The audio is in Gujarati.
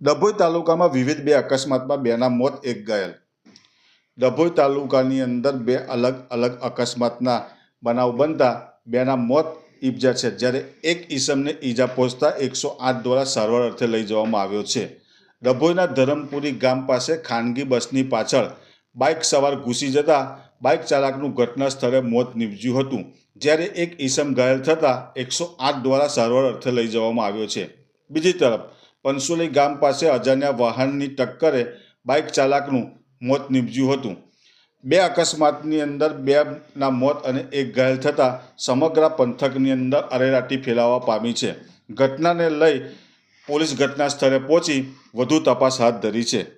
ડભોઈ તાલુકામાં વિવિધ બે અકસ્માતમાં બેના મોત એક ઘાયલ. ડભોઈ તાલુકાની અંદર બે અલગ અલગ અકસ્માતના બનાવ બનતા બેના મોત ઇપજા છે, જ્યારે એક ઈસમને ઈજા પહોંચતા એકસો આઠ દ્વારા સારવાર અર્થે લઈ જવામાં આવ્યો છે. ડભોઈના ધરમપુરી ગામ પાસે ખાનગી બસની પાછળ બાઇક સવાર ઘૂસી જતા બાઇક ચાલકનું ઘટના સ્થળે મોત નીપજ્યું હતું, જ્યારે એક ઈસમ ઘાયલ થતાં એકસો આઠ દ્વારા સારવાર અર્થે લઈ જવામાં આવ્યો છે. બીજી તરફ પંસોલી ગામ પાસે અજાણ્યા વાહનની ટક્કરે બાઇક ચાલકનું મોત નીપજ્યું હતું. બે અકસ્માતની અંદર બેના મોત અને એક ઘાયલ થતાં સમગ્ર પંથકની અંદર અરેરાટી ફેલાવા પામી છે. ઘટનાને લઈ પોલીસ ઘટના સ્થળે પહોંચી વધુ તપાસ હાથ ધરી છે.